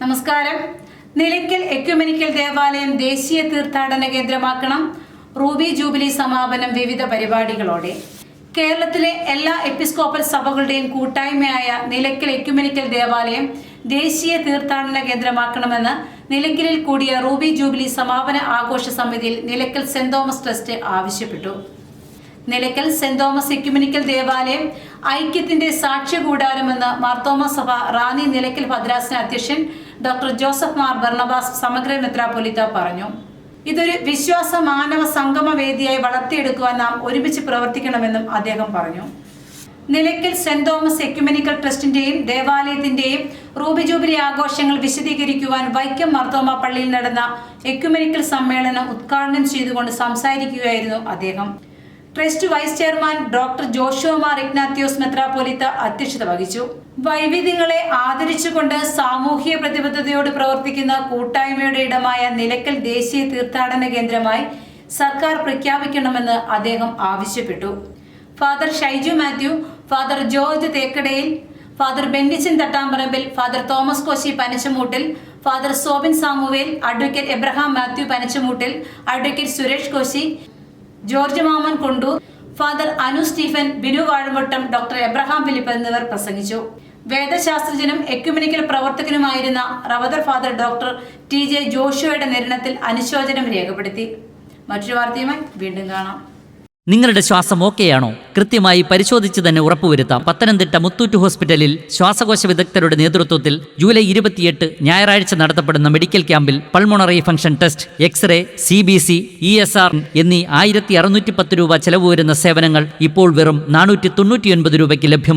നമസ്കാരം. നിലയ്ക്കൽ എക്യുമെനിക്കൽ ദേവാലയം ദേശീയ തീർത്ഥാടന കേന്ദ്രമാക്കണം. റൂബി ജൂബിലി സമാപനം വിവിധ പരിപാടികളോടെ. കേരളത്തിലെ എല്ലാ എപ്പിസ്കോപ്പൽ സഭകളുടെയും കൂട്ടായ്മയായ നിലയ്ക്കൽ എക്യുമെനിക്കൽ ദേവാലയം ദേശീയ തീർത്ഥാടന കേന്ദ്രമാക്കണമെന്ന് നിലയ്ക്കലിൽ കൂടിയ റൂബി ജൂബിലി സമാപന ആഘോഷ സമിതിയിൽ നിലയ്ക്കൽ സെന്റ് തോമസ് ട്രസ്റ്റ് ആവശ്യപ്പെട്ടു. നിലയ്ക്കൽ സെന്റ് തോമസ് എക്യുമെനിക്കൽ ദേവാലയം ഐക്യത്തിന്റെ സാക്ഷ്യ സാക്ഷ്യകൂടാരമെന്ന് മാർത്തോമ സഭ റാന്നി നിലയ്ക്കൽ ഭദ്രാസന അധ്യക്ഷൻ ഡോക്ടർ ജോസഫ് മാർ ബർണബാസ് സമഗ്ര മെത്രാപൊലിത്ത പറഞ്ഞു ഇതൊരു വിശ്വാസ മാനവ സംഗമ വേദിയായി വളർത്തിയെടുക്കുവാൻ നാം ഒരുമിച്ച് പ്രവർത്തിക്കണമെന്നും അദ്ദേഹം പറഞ്ഞു. നിലയ്ക്കൽ സെന്റ് തോമസ് എക്യുമെനിക്കൽ ട്രസ്റ്റിന്റെയും ദേവാലയത്തിന്റെയും റൂബി ജൂബിലി ആഘോഷങ്ങൾ വിശദീകരിക്കുവാൻ വൈക്കം മർത്തോമ പള്ളിയിൽ നടന്ന എക്യുമെനിക്കൽ സമ്മേളനം ഉദ്ഘാടനം ചെയ്തുകൊണ്ട് സംസാരിക്കുകയായിരുന്നു അദ്ദേഹം. Trust vice chairman doctor Joshua Mar Ignatios മെത്രാപ്പോലിത്ത അധ്യക്ഷത വഹിച്ചു. വൈവിധ്യങ്ങളെ ആദരിച്ചുകൊണ്ട് സാമൂഹിക പ്രതിബദ്ധതയോട് പ്രവർത്തിക്കുന്ന കൂട്ടായ്മയുടെ ഇടമായ നിലക്കൽ ദേശീയ തീർത്ഥാടന കേന്ദ്രമായി സർക്കാർ പ്രഖ്യാപിക്കണമെന്ന് അദ്ദേഹം ആവശ്യപ്പെട്ടു. Father Shaiju Mathew father George Thekkadayil father Bennichan Thattamparambil father Thomas Koshy Panachamoottil father Sobin Samuel advocate Abraham Mathew Panachamoottil advocate Suresh Koshy George Mammen Kondoor father Anu Stephen Binu Vazhamuttam doctor Abraham Philip എന്നിവർ പ്രസംഗിച്ചു. വേദശാസ്ത്രജ്ഞനും ecumenical പ്രവർത്തകനുമായിരുന്ന റവദർ father doctor T J ജോഷുവയുടെ നിരണത്തിൽ അനുശോചനം രേഖപ്പെടുത്തി. മറ്റൊരു വാർത്തയുമായി വീണ്ടും കാണാം. നിങ്ങളുടെ ശ്വാസം ഓക്കെയാണോ? കൃത്യമായി പരിശോധിച്ച് തന്നെ ഉറപ്പുവരുത്താം. പത്തനംതിട്ട മുത്തൂറ്റ് ഹോസ്പിറ്റലിൽ ശ്വാസകോശ വിദഗ്ധരുടെ നേതൃത്വത്തിൽ ജൂലൈ ഇരുപത്തിയെട്ട് ഞായറാഴ്ച നടത്തപ്പെടുന്ന മെഡിക്കൽ ക്യാമ്പിൽ pulmonary function test x ray C B C E S R എന്നീ ആയിരത്തി അറുന്നൂറ്റി പത്ത് രൂപ ചെലവ് വരുന്ന സേവനങ്ങൾ ഇപ്പോൾ വെറും നാനൂറ്റി തൊണ്ണൂറ്റിയൊൻപത് രൂപയ്ക്ക് ലഭ്യമാണ്.